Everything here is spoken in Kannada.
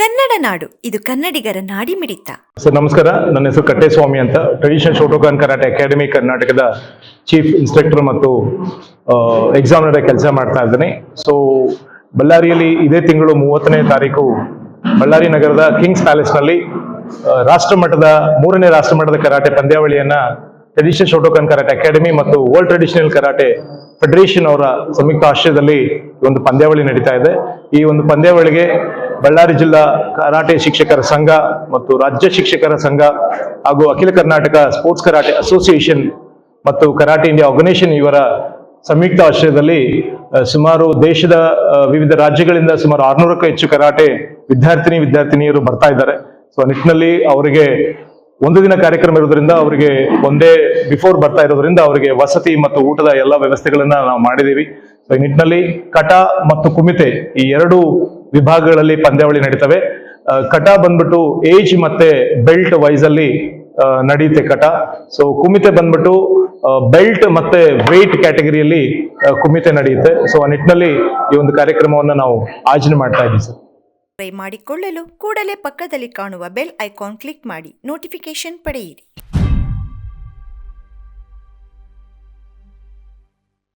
ಕನ್ನಡ ನಾಡು, ಇದು ಕನ್ನಡಿಗರ ನಾಡಿಮಿಡಿತ. ಸರ್, ನಮಸ್ಕಾರ. ನನ್ನ ಹೆಸರು ಕಟ್ಟೆಸ್ವಾಮಿ ಅಂತ. ಟ್ರೆಡಿಷನಲ್ ಶೋಟೋಕಾನ್ ಕರಾಟೆ ಅಕಾಡೆಮಿ ಕರ್ನಾಟಕದ ಚೀಫ್ ಇನ್ಸ್ಟ್ರಕ್ಟರ್ ಮತ್ತು ಎಕ್ಸಾಮಿನರ್ ಕೆಲಸ ಮಾಡ್ತಾ ಇದ್ದೀನಿ. ಸೊ ಬಳ್ಳಾರಿಯಲ್ಲಿ ಇದೇ ತಿಂಗಳು ಮೂವತ್ತನೇ ತಾರೀಕು ಬಳ್ಳಾರಿ ನಗರದ ಕಿಂಗ್ಸ್ ಪ್ಯಾಲೇಸ್ನಲ್ಲಿ ನಲ್ಲಿ ರಾಷ್ಟ್ರಮಟ್ಟದ, ಮೂರನೇ ರಾಷ್ಟ್ರಮಟ್ಟದ ಕರಾಟೆ ಪಂದ್ಯಾವಳಿಯನ್ನ ಟ್ರೆಡಿಷನಲ್ ಶೋಟೋಕಾನ್ ಕರಾಟೆ ಅಕಾಡೆಮಿ ಮತ್ತು ವರ್ಲ್ಡ್ ಟ್ರೆಡಿಷನಲ್ ಕರಾಟೆ ಫೆಡರೇಷನ್ ಅವರ ಸಂಯುಕ್ತ ಆಶ್ರಯದಲ್ಲಿ ಒಂದು ಪಂದ್ಯಾವಳಿ ನಡೀತಾ ಇದೆ. ಈ ಒಂದು ಪಂದ್ಯಾವಳಿಗೆ ಬಳ್ಳಾರಿ ಜಿಲ್ಲಾ ಕರಾಟೆ ಶಿಕ್ಷಕರ ಸಂಘ ಮತ್ತು ರಾಜ್ಯ ಶಿಕ್ಷಕರ ಸಂಘ ಹಾಗೂ Akhila Karnataka sports karate association ಮತ್ತು ಕರಾಟೆ ಇಂಡಿಯಾ ಆರ್ಗನೈಸೇಷನ್ ಇವರ ಸಂಯುಕ್ತ ಆಶ್ರಯದಲ್ಲಿ ಸುಮಾರು ದೇಶದ ವಿವಿಧ ರಾಜ್ಯಗಳಿಂದ ಸುಮಾರು ಆರ್ನೂರಕ್ಕೂ ಹೆಚ್ಚು ಕರಾಟೆ ವಿದ್ಯಾರ್ಥಿನಿ, ವಿದ್ಯಾರ್ಥಿನಿಯರು ಬರ್ತಾ ಇದ್ದಾರೆ. ಸೊ ನಿಟ್ಟಿನಲ್ಲಿ ಅವರಿಗೆ ಒಂದು ದಿನ ಕಾರ್ಯಕ್ರಮ ಇರೋದ್ರಿಂದ ಅವರಿಗೆ ಒಂದೇ, ಬಿಫೋರ್ ಬರ್ತಾ ಇರೋದ್ರಿಂದ ಅವರಿಗೆ ವಸತಿ ಮತ್ತು ಊಟದ ಎಲ್ಲ ವ್ಯವಸ್ಥೆಗಳನ್ನ ನಾವು ಮಾಡಿದೀವಿ ಸೊ ಈ ನಿಟ್ಟಿನಲ್ಲಿ ಕಟ ಮತ್ತು ಕುಮಿತೆ ಈ ಎರಡು ವಿಭಾಗಗಳಲ್ಲಿ ಪಂದ್ಯಾವಳಿ ನಡೀತವೆ. ಕಟ ಬಂದ್ಬಿಟ್ಟು ಏಜ್ ಮತ್ತೆ ಬೆಲ್ಟ್ ವೈಸ್ ಅಲ್ಲಿ ನಡೆಯುತ್ತೆ ಕಟ. ಸೊ ಕುಮಿತೆ ಬಂದ್ಬಿಟ್ಟು ಬೆಲ್ಟ್ ಮತ್ತೆ ವೆಯ್ಟ್ ಕ್ಯಾಟಗರಿಯಲ್ಲಿ ಕುಮಿತೆ ನಡೆಯುತ್ತೆ. ಸೊ ಆ ನಿಟ್ಟಿನಲ್ಲಿ ಈ ಒಂದು ಕಾರ್ಯಕ್ರಮವನ್ನು ನಾವು ಆಯೋಜನೆ ಮಾಡ್ತಾ ಇದ್ದೀವಿ ಸರ್ ಟ್ರೈ ಮಾಡಿಕೊಳ್ಳಲು ಕೂಡಲೇ ಪಕ್ಕದಲ್ಲಿ ಕಾಣುವ ಬೆಲ್ ಐಕಾನ್ ಕ್ಲಿಕ್ ಮಾಡಿ ನೋಟಿಫಿಕೇಶನ್ ಪಡೆಯಿರಿ.